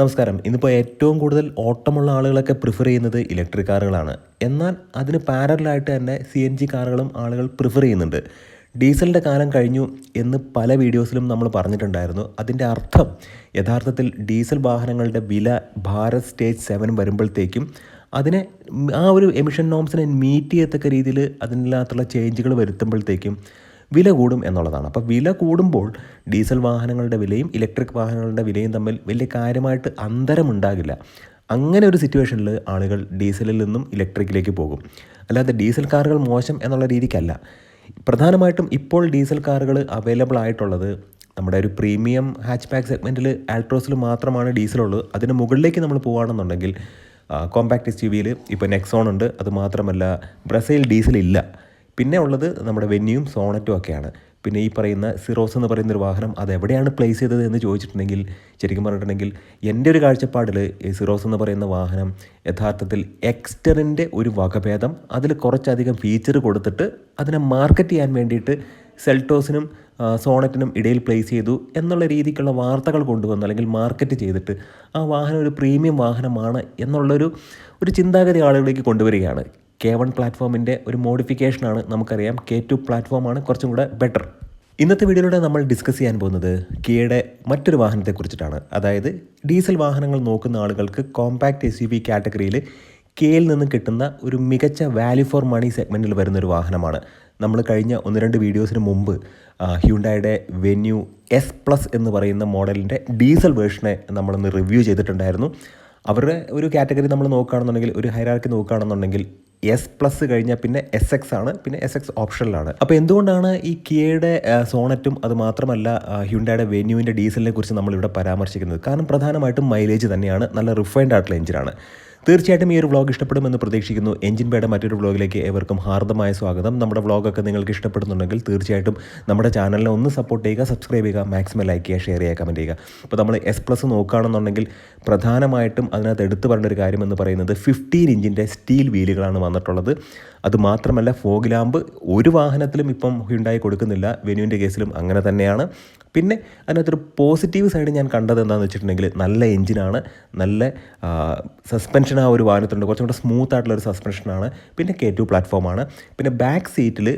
നമസ്കാരം. ഇന്നിപ്പോൾ ഏറ്റവും കൂടുതൽ ഓട്ടമുള്ള ആളുകളൊക്കെ പ്രിഫർ ചെയ്യുന്നത് ഇലക്ട്രിക് കാറുകളാണ്. എന്നാൽ അതിന് പാരലായിട്ട് തന്നെ സി എൻ ജി കാറുകളും ആളുകൾ പ്രിഫർ ചെയ്യുന്നുണ്ട്. ഡീസലിന്റെ കാലം കഴിഞ്ഞു എന്ന് പല വീഡിയോസിലും നമ്മൾ പറഞ്ഞിട്ടുണ്ടായിരുന്നു. അതിന്റെ അർത്ഥം യഥാർത്ഥത്തിൽ ഡീസൽ വാഹനങ്ങളുടെ വില ഭാരത് സ്റ്റേജ് സെവൻ വരുമ്പോഴത്തേക്കും അതിനെ ആ ഒരു എമിഷൻ നോംസിനെ മീറ്റ് ചെയ്യത്തക്ക രീതിയിൽ അതിനകത്തുള്ള ചേഞ്ചുകൾ വരുത്തുമ്പോഴത്തേക്കും വില കൂടും എന്നുള്ളതാണ്. അപ്പോൾ വില കൂടുമ്പോൾ ഡീസൽ വാഹനങ്ങളുടെ വിലയും ഇലക്ട്രിക് വാഹനങ്ങളുടെ വിലയും തമ്മിൽ വലിയ കാര്യമായിട്ട് അന്തരമുണ്ടാകില്ല. അങ്ങനെ ഒരു സിറ്റുവേഷനിൽ ആളുകൾ ഡീസലിൽ നിന്നും ഇലക്ട്രിക്കിലേക്ക് പോകും. അല്ലാതെ ഡീസൽ കാറുകൾ മോശം എന്നുള്ള രീതിക്കല്ല. പ്രധാനമായിട്ടും ഇപ്പോൾ ഡീസൽ കാറുകൾ അവൈലബിൾ ആയിട്ടുള്ളത് നമ്മുടെ ഒരു പ്രീമിയം ഹാച്ച് ബാക്ക് സെഗ്മെന്റിൽ ആൾട്രോസിൽ മാത്രമാണ് ഡീസലുള്ളത്. അതിന് മുകളിലേക്ക് നമ്മൾ പോകുകയാണെന്നുണ്ടെങ്കിൽ കോമ്പാക്ട് എസ് ടി വിയിൽ ഇപ്പോൾ നെക്സോൺ ഉണ്ട്. അത് മാത്രമല്ല ഡീസൽ ഇല്ല പിന്നെ ഉള്ളത് നമ്മുടെ വെന്യൂം സോണറ്റും ഒക്കെയാണ്. പിന്നെ ഈ പറയുന്ന സിറോസ് എന്ന് പറയുന്ന ഒരു വാഹനം അത് എവിടെയാണ് പ്ലേസ് ചെയ്തത് എന്ന് ചോദിച്ചിട്ടുണ്ടെങ്കിൽ ശരിക്കും പറഞ്ഞിട്ടുണ്ടെങ്കിൽ എന്റെ ഒരു കാഴ്ചപ്പാടിൽ ഈ സിറോസ് എന്ന് പറയുന്ന വാഹനം യഥാർത്ഥത്തിൽ എക്സ്റ്ററിന്റെ ഒരു വകഭേദം അതിൽ കുറച്ചധികം ഫീച്ചർ കൊടുത്തിട്ട് അതിനെ മാർക്കറ്റ് ചെയ്യാൻ വേണ്ടിയിട്ട് സെൽട്ടോസിനും സോണറ്റിനും ഇടയിൽ പ്ലേസ് ചെയ്തു എന്നുള്ള രീതിക്കുള്ള വാർത്തകൾ കൊണ്ടുവന്നു അല്ലെങ്കിൽ മാർക്കറ്റ് ചെയ്തിട്ട് ആ വാഹനം ഒരു പ്രീമിയം വാഹനമാണ് എന്നുള്ളൊരു ഒരു ചിന്താഗതി ആളുകളിലേക്ക് കൊണ്ടുവരികയാണ്. കെ വൺ പ്ലാറ്റ്ഫോമിന്റെ ഒരു മോഡിഫിക്കേഷനാണ് നമുക്കറിയാം. കെ ടു പ്ലാറ്റ്ഫോമാണ് കുറച്ചും കൂടെ ബെറ്റർ ഇന്നത്തെ വീഡിയോയിലൂടെ നമ്മൾ ഡിസ്കസ് ചെയ്യാൻ പോകുന്നത് കിയയുടെ മറ്റൊരു വാഹനത്തെക്കുറിച്ചിട്ടാണ്. അതായത് ഡീസൽ വാഹനങ്ങൾ നോക്കുന്ന ആളുകൾക്ക് കോമ്പാക്ട് എസ് യു വി കാറ്റഗറിയിൽ കെയിൽ നിന്ന് കിട്ടുന്ന ഒരു മികച്ച വാല്യൂ ഫോർ മണി സെഗ്മെന്റിൽ വരുന്ന ഒരു വാഹനമാണ്. നമ്മൾ കഴിഞ്ഞ ഒന്ന് രണ്ട് വീഡിയോസിന് മുമ്പ് ഹ്യൂണ്ടായുടെ വെന്യൂ എസ് പ്ലസ് എന്ന് പറയുന്ന മോഡലിന്റെ ഡീസൽ വേർഷനെ നമ്മളൊന്ന് റിവ്യൂ ചെയ്തിട്ടുണ്ടായിരുന്നു. അവരുടെ ഒരു കാറ്റഗറി നമ്മൾ നോക്കുകയാണെന്നുണ്ടെങ്കിൽ ഒരു ഹൈറാർക്കി നോക്കുകയാണെന്നുണ്ടെങ്കിൽ എസ് പ്ലസ് കഴിഞ്ഞാൽ പിന്നെ എസ് എക്സ് ആണ് പിന്നെ എസ് എക്സ് ഓപ്ഷനിലാണ് അപ്പോൾ എന്തുകൊണ്ടാണ് ഈ കിയയുടെ സോണറ്റും അത് മാത്രമല്ല ഹ്യുണ്ടായുടെ വെന്യൂവിന്റെ ഡീസലിനെ കുറിച്ച് നമ്മളിവിടെ പരാമർശിക്കുന്നത്? കാരണം പ്രധാനമായിട്ടും മൈലേജ് തന്നെയാണ് നല്ല റിഫൈൻഡ് ആയിട്ടുള്ള എഞ്ചിനാണ് തീർച്ചയായിട്ടും ഈ ഒരു വ്ളോഗ് ഇഷ്ടപ്പെടുമെന്ന് പ്രതീക്ഷിക്കുന്നു. എഞ്ചിൻ ബേയുടെ മറ്റൊരു വ്ളോഗിലേക്ക് ഏവർക്കും ഹാർദമായ സ്വാഗതം. നമ്മുടെ വ്ളോഗൊക്കെ നിങ്ങൾക്ക് ഇഷ്ടപ്പെടുന്നുണ്ടെങ്കിൽ തീർച്ചയായിട്ടും നമ്മുടെ ചാനലിനെ ഒന്ന് സപ്പോർട്ട് ചെയ്യുക സബ്സ്ക്രൈബ് ചെയ്യുക മാക്സിമം ലൈക്ക് ചെയ്യുക ഷെയർ ചെയ്യുക കമന്റ് ചെയ്യുക. അപ്പോൾ നമ്മൾ എസ് പ്ലസ് നോക്കുകയാണെന്നുണ്ടെങ്കിൽ പ്രധാനമായിട്ടും അതിനകത്ത് എടുത്തു പറഞ്ഞ ഒരു കാര്യം എന്ന് പറയുന്നത് ഫിഫ്റ്റീൻ ഇഞ്ചിന്റെ സ്റ്റീൽ വീലുകളാണ് വന്നിട്ടുള്ളത്. അത് മാത്രമല്ല ഫോഗ് ലാമ്പ് ഒരു വാഹനത്തിലും ഇപ്പം ഹ്യുണ്ടായി കൊടുക്കുന്നില്ല. വെനുവിന്റെ കേസിലും അങ്ങനെ തന്നെയാണ്. പിന്നെ അതിനകത്തൊരു പോസിറ്റീവ് സൈഡ് ഞാൻ കണ്ടത് എന്താണെന്ന് വെച്ചിട്ടുണ്ടെങ്കിൽ നല്ല എഞ്ചിനാണ് നല്ല സസ്പെൻഷൻ ആ ഒരു വാഹനത്തിലുണ്ട്. കുറച്ചും കൂടെ സ്മൂത്ത് ആയിട്ടുള്ള ഒരു സസ്പെൻഷനാണ്. പിന്നെ കെ ടു പ്ലാറ്റ്ഫോമാണ്. പിന്നെ ബാക്ക് സീറ്റിൽ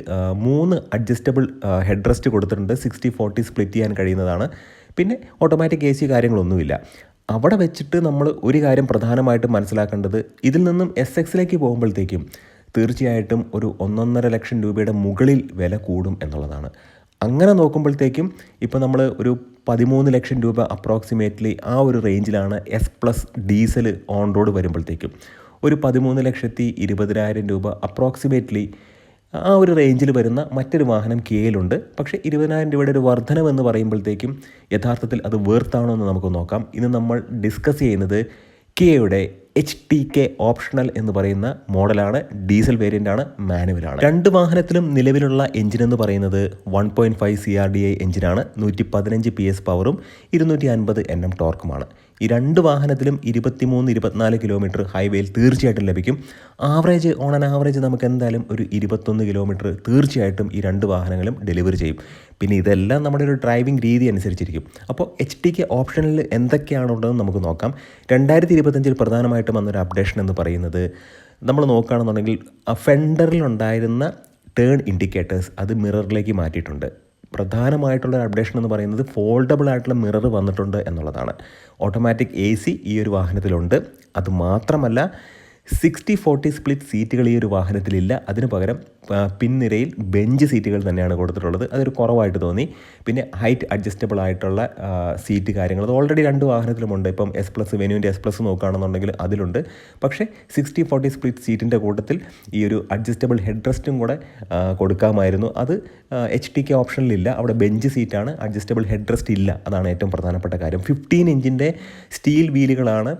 മൂന്ന് അഡ്ജസ്റ്റബിൾ ഹെഡ് റെസ്റ്റ് കൊടുത്തിട്ടുണ്ട്. സിക്സ്റ്റി ഫോർട്ടി സ്പ്ലിറ്റ് ചെയ്യാൻ കഴിയുന്നതാണ്. പിന്നെ ഓട്ടോമാറ്റിക് എ സി കാര്യങ്ങളൊന്നുമില്ല. അവിടെ വെച്ചിട്ട് നമ്മൾ ഒരു കാര്യം പ്രധാനമായിട്ടും മനസ്സിലാക്കേണ്ടത് ഇതിൽ നിന്നും എസ് എക്സിലേക്ക് പോകുമ്പോഴത്തേക്കും തീർച്ചയായിട്ടും ഒരു ഒന്നൊന്നര ലക്ഷം രൂപയുടെ മുകളിൽ വില കൂടും എന്നുള്ളതാണ്. അങ്ങനെ നോക്കുമ്പോഴത്തേക്കും ഇപ്പോൾ നമ്മൾ ഒരു പതിമൂന്ന് ലക്ഷം രൂപ അപ്രോക്സിമേറ്റ്ലി ആ ഒരു റേഞ്ചിലാണ് S plus diesel on road വരുമ്പോഴത്തേക്കും. ഒരു പതിമൂന്ന് ലക്ഷത്തി ഇരുപതിനായിരം രൂപ അപ്രോക്സിമേറ്റ്ലി ആ ഒരു റേഞ്ചിൽ വരുന്ന മറ്റൊരു വാഹനം കെയിലുണ്ട് പക്ഷേ ഇരുപതിനായിരം രൂപയുടെ ഒരു വർധനമെന്ന് പറയുമ്പോഴത്തേക്കും യഥാർത്ഥത്തിൽ അത് വേർത്താണോ എന്ന് നമുക്ക് നോക്കാം. ഇന്ന് നമ്മൾ ഡിസ്കസ് ചെയ്യുന്നത് കിയയുടെ എച്ച് ടി കെ ഓപ്ഷണൽ എന്ന് പറയുന്ന മോഡലാണ് ഡീസൽ വേരിയന്റ് ആണ് മാനുവലാണ്. രണ്ട് വാഹനത്തിലും നിലവിലുള്ള എഞ്ചിൻ എന്ന് പറയുന്നത് one point five C R D I എഞ്ചിനാണ് നൂറ്റി പതിനഞ്ച് പി എസ് പവറും ഇരുന്നൂറ്റി അൻപത് എൻ എം ടോർക്കുമാണ് ഈ രണ്ട് വാഹനത്തിലും ഇരുപത്തിമൂന്ന് ഇരുപത്തിനാല് കിലോമീറ്റർ ഹൈവേയിൽ തീർച്ചയായിട്ടും ലഭിക്കും. ആവറേജ് ഓൺ ആൻ ആവറേജ് നമുക്ക് എന്തായാലും ഒരു ഇരുപത്തൊന്ന് കിലോമീറ്റർ തീർച്ചയായിട്ടും ഈ രണ്ട് വാഹനങ്ങളും ഡെലിവറി ചെയ്യും. പിന്നെ ഇതെല്ലാം നമ്മുടെ ഒരു ഡ്രൈവിംഗ് രീതി അനുസരിച്ചിരിക്കും. അപ്പോൾ എച്ച് ടി കെ ഓപ്ഷനിൽ എന്തൊക്കെയാണുള്ളതെന്ന് നമുക്ക് നോക്കാം. രണ്ടായിരത്തി ഇരുപത്തഞ്ചിൽ പ്രധാനമായിട്ടും വന്നൊരു അപ്ഡേഷൻ എന്ന് പറയുന്നത് നമ്മൾ നോക്കുകയാണെന്നുണ്ടെങ്കിൽ ഫെൻഡറിലുണ്ടായിരുന്ന ടേൺ ഇൻഡിക്കേറ്റേഴ്സ് അത് മിററിലേക്ക് മാറ്റിയിട്ടുണ്ട്. പ്രധാനമായിട്ടുള്ള അപ്ഡേഷൻ എന്ന് പറയുന്നത് ഫോൾഡബിൾ ആയിട്ടുള്ള മിറർ വന്നിട്ടുണ്ട് എന്നുള്ളതാണ്. ഓട്ടോമാറ്റിക് എ സി ഈ ഒരു വാഹനത്തിലുണ്ട്. അത് മാത്രമല്ല സിക്സ്റ്റി ഫോർട്ടി സ്പ്ലിറ്റ് സീറ്റുകൾ ഈ ഒരു വാഹനത്തിലില്ല. അതിന് പകരം പിൻനിരയിൽ ബെഞ്ച് സീറ്റുകൾ തന്നെയാണ് കൊടുത്തിട്ടുള്ളത്. അതൊരു കുറവായിട്ട് തോന്നി. പിന്നെ ഹൈറ്റ് അഡ്ജസ്റ്റബിൾ ആയിട്ടുള്ള സീറ്റ് കാര്യങ്ങൾ. അത് ഓൾറെഡി രണ്ട് വാഹനത്തിലുമുണ്ട്. ഇപ്പം എസ് പ്ലസ് വെനുവിന്റെ എസ് പ്ലസ് നോക്കുകയാണെന്നുണ്ടെങ്കിൽ അതിലുണ്ട്. പക്ഷേ സിക്സ്റ്റി ഫോർട്ടി സ്പ്ലിറ്റ് സീറ്റിന്റെ കൂട്ടത്തിൽ ഈ ഒരു അഡ്ജസ്റ്റബിൾ ഹെഡ് റെസ്റ്റും കൂടെ കൊടുക്കാമായിരുന്നു. അത് എച്ച് ടി കെ ഓപ്ഷനിലില്ല. അവിടെ ബെഞ്ച് സീറ്റാണ് അഡ്ജസ്റ്റബിൾ ഹെഡ് റെസ്റ്റ് ഇല്ല. അതാണ് ഏറ്റവും പ്രധാനപ്പെട്ട കാര്യം. ഫിഫ്റ്റീൻ ഇഞ്ചിന്റെ സ്റ്റീൽ വീലുകളാണ്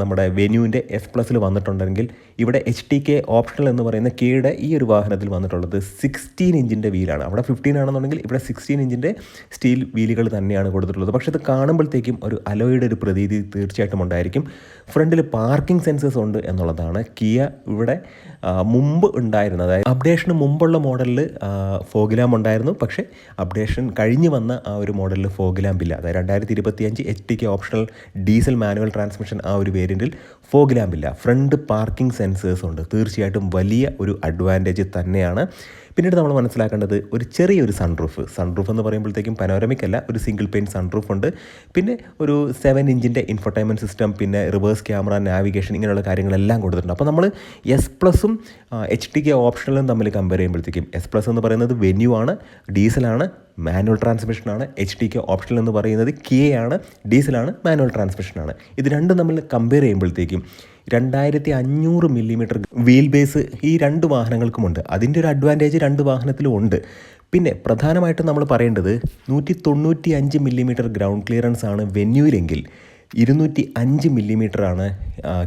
നമ്മുടെ വെന്യൂവിന്റെ എസ് പ്ലസിൽ വന്നിട്ടുണ്ടെങ്കിൽ ഇവിടെ എച്ച് ടി കെ ഓപ്ഷണൽ എന്ന് പറയുന്ന കെയുടെ ഈ ഒരു വാഹനത്തിൽ വന്നിട്ടുള്ളത് സിക്സ്റ്റീൻ ഇഞ്ചിന്റെ വീലാണ് അവിടെ ഫിഫ്റ്റീൻ ആണെന്നുണ്ടെങ്കിൽ ഇവിടെ സിക്സ്റ്റീൻ ഇഞ്ചിന്റെ സ്റ്റീൽ വീലുകൾ തന്നെയാണ് കൊടുത്തിട്ടുള്ളത്. പക്ഷേ ഇത് കാണുമ്പോഴത്തേക്കും ഒരു അലോയുടെ ഒരു പ്രതീതി തീർച്ചയായിട്ടും ഉണ്ടായിരിക്കും. ഫ്രണ്ടിൽ പാർക്കിംഗ് സെൻസേഴ്സ് ഉണ്ട് എന്നുള്ളതാണ് കിയ ഇവിടെ മുമ്പ് ഉണ്ടായിരുന്ന അതായത് അപ്ഡേഷന് മുമ്പുള്ള മോഡലിൽ ഫോഗിലാം ഉണ്ടായിരുന്നു. പക്ഷേ അപ്ഡേഷൻ കഴിഞ്ഞ് വന്ന ആ ഒരു മോഡലിൽ ഫോഗിലാം ഇല്ല. അതായത് രണ്ടായിരത്തി ഇരുപത്തി അഞ്ച് എച്ച് ടിക്ക് ഓപ്ഷണൽ ഡീസൽ മാനുവൽ ട്രാൻസ്മിഷൻ ആ ഒരു വേരിയന്റിൽ ഫോഗിലാം ഇല്ല. ഫ്രണ്ട് പാർക്കിംഗ് സെൻസേഴ്സ് ഉണ്ട്. തീർച്ചയായിട്ടും വലിയ ഒരു അഡ്വാന്റേജ് തന്നെയാണ്. പിന്നീട് നമ്മൾ മനസ്സിലാക്കേണ്ടത് ഒരു ചെറിയൊരു സൺറൂഫ് സൺറൂഫ് എന്ന് പറയുമ്പോഴത്തേക്കും പനോരമിക് അല്ല ഒരു സിംഗിൾ പെയിൻ സൺറൂഫ് ഉണ്ട്. പിന്നെ ഒരു സെവൻ ഇഞ്ചിന്റെ ഇൻഫർടൈൻമെന്റ് സിസ്റ്റം പിന്നെ റിവേഴ്സ് ക്യാമറ നാവിഗേഷൻ ഇങ്ങനെയുള്ള കാര്യങ്ങളെല്ലാം കൊടുത്തിട്ടുണ്ട്. അപ്പോൾ നമ്മൾ എസ് പ്ലസും എച്ച് ടി കെ ഓപ്ഷണലും തമ്മിൽ കമ്പയർ ചെയ്യുമ്പോഴത്തേക്കും എസ് പ്ലസ് എന്ന് പറയുന്നത് വെന്യൂ ആണ് ഡീസലാണ് മാനുവൽ ട്രാൻസ്മിഷനാണ് എച്ച് ടി കെ ഓപ്ഷണൽ എന്ന് പറയുന്നത് കെ ആണ് ഡീസലാണ് മാനുവൽ ട്രാൻസ്മിഷനാണ് ഇത് രണ്ടും നമ്മൾ കമ്പയർ ചെയ്യുമ്പോഴത്തേക്കും രണ്ടായിരത്തി അഞ്ഞൂറ് മില്ലിമീറ്റർ വീൽ ബേസ് ഈ രണ്ട് വാഹനങ്ങൾക്കുമുണ്ട്. അതിന്റെ ഒരു അഡ്വാന്റേജ് രണ്ട് വാഹനത്തിലും ഉണ്ട്. പിന്നെ പ്രധാനമായിട്ടും നമ്മൾ പറയേണ്ടത് നൂറ്റി തൊണ്ണൂറ്റി അഞ്ച് മില്ലിമീറ്റർ ഗ്രൗണ്ട് ക്ലിയറൻസ് ആണ് വെന്യൂവിലെങ്കിൽ ഇരുന്നൂറ്റി അഞ്ച് മില്ലിമീറ്ററാണ്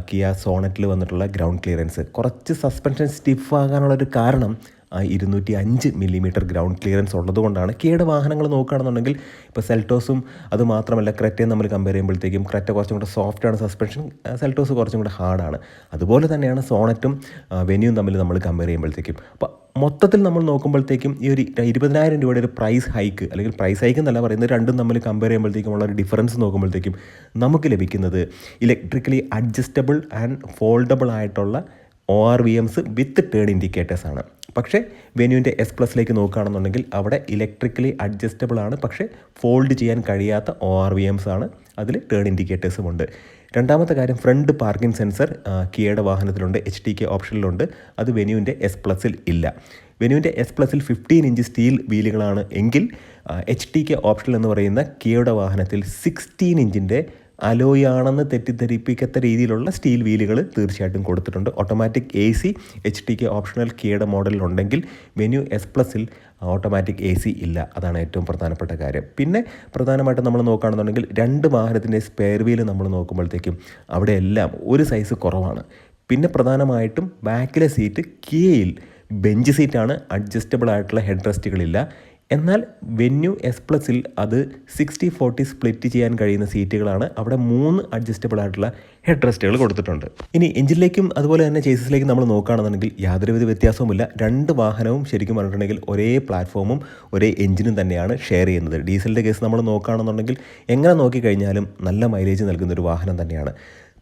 കിയ സോണറ്റിൽ വന്നിട്ടുള്ള ഗ്രൗണ്ട് ക്ലിയറൻസ് കുറച്ച് സസ്പെൻഷൻ സ്റ്റിഫ് ആകാനുള്ളൊരു കാരണം ഇരുന്നൂറ്റി അഞ്ച് മില്ലിമീറ്റർ ഗ്രൗണ്ട് ക്ലിയറൻസ് ഉള്ളതുകൊണ്ടാണ് കേട് വാഹനങ്ങൾ നോക്കുകയാണെന്നുണ്ടെങ്കിൽ ഇപ്പോൾ സെൽറ്റോസും അത് മാത്രമല്ല ക്രെറ്റയും നമ്മൾ കമ്പയർ ചെയ്യുമ്പോഴത്തേക്കും ക്രെറ്റ കുറച്ചും കൂടെ സോഫ്റ്റാണ് സസ്പെൻഷൻ സെൽറ്റോസ് കുറച്ചും കൂടെ ഹാർഡാണ് അതുപോലെ തന്നെയാണ് സോണറ്റും വെന്യൂവും തമ്മിൽ നമ്മൾ കമ്പയർ ചെയ്യുമ്പോഴത്തേക്കും. അപ്പോൾ മൊത്തത്തിൽ നമ്മൾ നോക്കുമ്പോഴത്തേക്കും ഈ ഒരു ഇരുപതിനായിരം രൂപയുടെ ഒരു പ്രൈസ് ഹൈക്ക് അല്ലെങ്കിൽ പ്രൈസ് ഹൈക്ക് എന്നല്ല പറയുന്നത് രണ്ടും തമ്മിൽ കമ്പയർ ചെയ്യുമ്പോഴത്തേക്കും ഉള്ള ഒരു ഡിഫറൻസ് നോക്കുമ്പോഴത്തേക്കും നമുക്ക് ലഭിക്കുന്നത് ഇലക്ട്രിക്കലി അഡ്ജസ്റ്റബിൾ ആൻഡ് ഫോൾഡബിൾ ആയിട്ടുള്ള O R V Ms with turn indicators ആണ്. പക്ഷേ വെന്യൂവിന്റെ എസ് പ്ലസിലേക്ക് നോക്കുകയാണെന്നുണ്ടെങ്കിൽ അവിടെ ഇലക്ട്രിക്കലി അഡ്ജസ്റ്റബിൾ ആണ്. പക്ഷേ ഫോൾഡ് ചെയ്യാൻ കഴിയാത്ത ഒ ആർ വി എംസ് ആണ്. അതിൽ ടേൺ ഇൻഡിക്കേറ്റേഴ്സും ഉണ്ട്. രണ്ടാമത്തെ കാര്യം ഫ്രണ്ട് പാർക്കിംഗ് സെൻസർ കിയയുടെ വാഹനത്തിലുണ്ട്. എച്ച് ടി കെ ഓപ്ഷനിലുണ്ട് അത് വെന്യൂവിന്റെ എസ് പ്ലസിൽ ഇല്ല. വെന്യൂവിന്റെ എസ് പ്ലസിൽ ഫിഫ്റ്റീൻ ഇഞ്ച് സ്റ്റീൽ വീലുകളാണ് എങ്കിൽ എച്ച് ടി കെ ഓപ്ഷനിൽ എന്ന് പറയുന്ന കിയയുടെ വാഹനത്തിൽ സിക്സ്റ്റീൻ ഇഞ്ചിന്റെ അലോയാണെന്ന് തെറ്റിദ്ധരിപ്പിക്കാത്ത രീതിയിലുള്ള സ്റ്റീൽ വീലുകൾ തീർച്ചയായിട്ടും കൊടുത്തിട്ടുണ്ട്. Automatic A C H T K optional കിയുടെ മോഡലിലുണ്ടെങ്കിൽ വെന്യൂ എസ് പ്ലസിൽ ഓട്ടോമാറ്റിക് എ സി ഇല്ല. അതാണ് ഏറ്റവും പ്രധാനപ്പെട്ട കാര്യം. പിന്നെ പ്രധാനമായിട്ടും നമ്മൾ നോക്കുകയാണെന്നുണ്ടെങ്കിൽ രണ്ട് വാഹനത്തിന്റെ സ്പെയർ വീൽ നമ്മൾ നോക്കുമ്പോഴത്തേക്കും അവിടെയെല്ലാം ഒരു സൈസ് കുറവാണ്. പിന്നെ പ്രധാനമായിട്ടും ബാക്കിലെ സീറ്റ് കിയയിൽ ബെഞ്ച് സീറ്റാണ് അഡ്ജസ്റ്റബിൾ ആയിട്ടുള്ള ഹെഡ് റെസ്റ്റുകളില്ല എന്നാൽ വെന്യൂ എസ് പ്ലസിൽ അത് സിക്സ്റ്റി ഫോർട്ടി സ്പ്ലിറ്റ് ചെയ്യാൻ കഴിയുന്ന സീറ്റുകളാണ് അവിടെ മൂന്ന് അഡ്ജസ്റ്റബിൾ ആയിട്ടുള്ള ഹെഡ് റെസ്റ്റുകൾ കൊടുത്തിട്ടുണ്ട്. ഇനി എഞ്ചിനിലേക്കും അതുപോലെ തന്നെ ചേസസിലേക്കും നമ്മൾ നോക്കുകയാണെന്നുണ്ടെങ്കിൽ യാതൊരുവിധ വ്യത്യാസവുമില്ല. രണ്ട് വാഹനവും ശരിക്കും പറഞ്ഞിട്ടുണ്ടെങ്കിൽ ഒരേ പ്ലാറ്റ്ഫോമും ഒരേ എഞ്ചിനും തന്നെയാണ് ഷെയർ ചെയ്യുന്നത്. ഡീസലിന്റെ കേസ് നമ്മൾ നോക്കുകയാണെന്നുണ്ടെങ്കിൽ എങ്ങനെ നോക്കിക്കഴിഞ്ഞാലും നല്ല മൈലേജ് നൽകുന്ന ഒരു വാഹനം തന്നെയാണ്.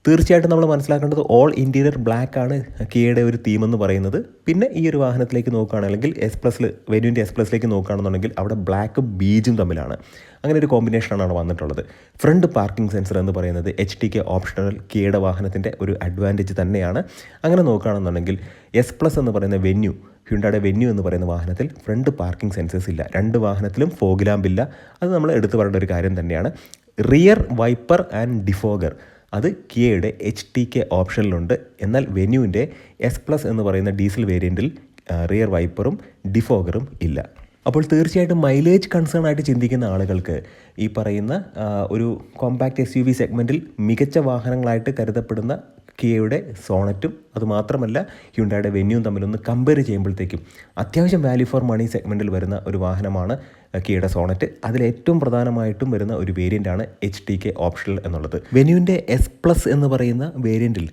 തീർച്ചയായിട്ടും നമ്മൾ മനസ്സിലാക്കേണ്ടത് ഓൾ ഇന്റീരിയർ ബ്ലാക്ക് ആണ് കിയയുടെ ഒരു തീം എന്ന് പറയുന്നത്. പിന്നെ ഈ ഒരു വാഹനത്തിലേക്ക് നോക്കുകയാണെങ്കിൽ എസ് പ്ലസ് വെന്യൂന്റെ എസ് പ്ലസിലേക്ക് നോക്കുകയാണെന്നുണ്ടെങ്കിൽ അവിടെ ബ്ലാക്ക് ബീജും തമ്മിലാണ്. അങ്ങനെ ഒരു കോമ്പിനേഷനാണ് അവിടെ വന്നിട്ടുള്ളത്. ഫ്രണ്ട് പാർക്കിംഗ് സെൻസർ എന്ന് പറയുന്നത് എച്ച് ടി കെ ഓപ്ഷണൽ കിയയുടെ വാഹനത്തിന്റെ ഒരു അഡ്വാന്റേജ് തന്നെയാണ്. അങ്ങനെ നോക്കുകയാണെന്നുണ്ടെങ്കിൽ എസ് പ്ലസ് എന്ന് പറയുന്ന വെന്യൂ ഹ്യുണ്ടായുടെ വെന്യൂ എന്ന് പറയുന്ന വാഹനത്തിൽ ഫ്രണ്ട് പാർക്കിംഗ് സെൻസേഴ്സ് ഇല്ല. രണ്ട് വാഹനത്തിലും ഫോഗ് ലാമ്പ് ഇല്ല. അത് നമ്മൾ എടുത്തു പറയേണ്ട ഒരു കാര്യം തന്നെയാണ്. റിയർ വൈപ്പർ ആൻഡ് ഡിഫോഗർ അത് കിയയുടെ എച്ച് ടി കെ ഓപ്ഷനിലുണ്ട്. എന്നാൽ വെന്യൂവിന്റെ എസ് പ്ലസ് എന്ന് പറയുന്ന ഡീസൽ വേരിയന്റിൽ റിയർ വൈപ്പറും ഡിഫോഗറും ഇല്ല. അപ്പോൾ തീർച്ചയായിട്ടും മൈലേജ് കൺസേൺ ആയിട്ട് ചിന്തിക്കുന്ന ആളുകൾക്ക് ഈ പറയുന്ന ഒരു കോമ്പാക്റ്റ് എസ് യു വി സെഗ്മെന്റിൽ മികച്ച വാഹനങ്ങളായിട്ട് കരുതപ്പെടുന്ന കിയയുടെ സോണറ്റും അതുമാത്രമല്ല ഹ്യുണ്ടായുടെ വെന്യൂവും തമ്മിലൊന്ന് കമ്പയർ ചെയ്യുമ്പോഴത്തേക്കും അത്യാവശ്യം വാല്യൂ ഫോർ മണി സെഗ്മെന്റിൽ വരുന്ന ഒരു വാഹനമാണ് കിയയുടെ സോണറ്റ്. അതിലേറ്റവും പ്രധാനമായിട്ടും വരുന്ന ഒരു വേരിയന്റാണ് എച്ച് ടി കെ ഓപ്ഷണൽ എന്നുള്ളത്. വെന്യൂവിന്റെ എസ് പ്ലസ് എന്ന് പറയുന്ന വേരിയന്റിൽ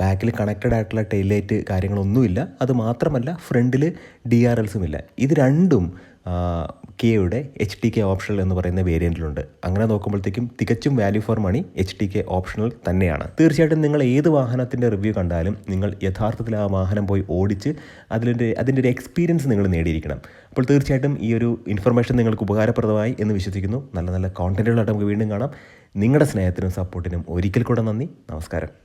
ബാക്കിൽ കണക്റ്റഡ് ആയിട്ടുള്ള ടെയിൽ ലൈറ്റ് കാര്യങ്ങളൊന്നുമില്ല. അത് മാത്രമല്ല ഫ്രണ്ടിൽ ഡി ആർ എൽസും ഇല്ല. ഇത് രണ്ടും കിയയുടെ എച്ച് ടി കെ ഓപ്ഷണൽ എന്ന് പറയുന്ന വേരിയന്റിലുണ്ട് അങ്ങനെ നോക്കുമ്പോഴത്തേക്കും തികച്ചും value for money H T K optional തന്നെയാണ്. തീർച്ചയായിട്ടും നിങ്ങൾ ഏത് വാഹനത്തിന്റെ റിവ്യൂ കണ്ടാലും നിങ്ങൾ യഥാർത്ഥത്തിൽ ആ വാഹനം പോയി ഓടിച്ച് അതിന്റെ അതിന്റെ ഒരു എക്സ്പീരിയൻസ് നിങ്ങൾ നേടിയിരിക്കണം. അപ്പോൾ തീർച്ചയായിട്ടും ഈ ഒരു ഇൻഫർമേഷൻ നിങ്ങൾക്ക് ഉപകാരപ്രദമായി എന്ന് വിശ്വസിക്കുന്നു. നല്ല നല്ല കോണ്ടന്റുകളായിട്ട് നമുക്ക് വീണ്ടും കാണാം. നിങ്ങളുടെ സ്നേഹത്തിനും സപ്പോർട്ടിനും ഒരിക്കൽ കൂടെ നന്ദി. നമസ്കാരം.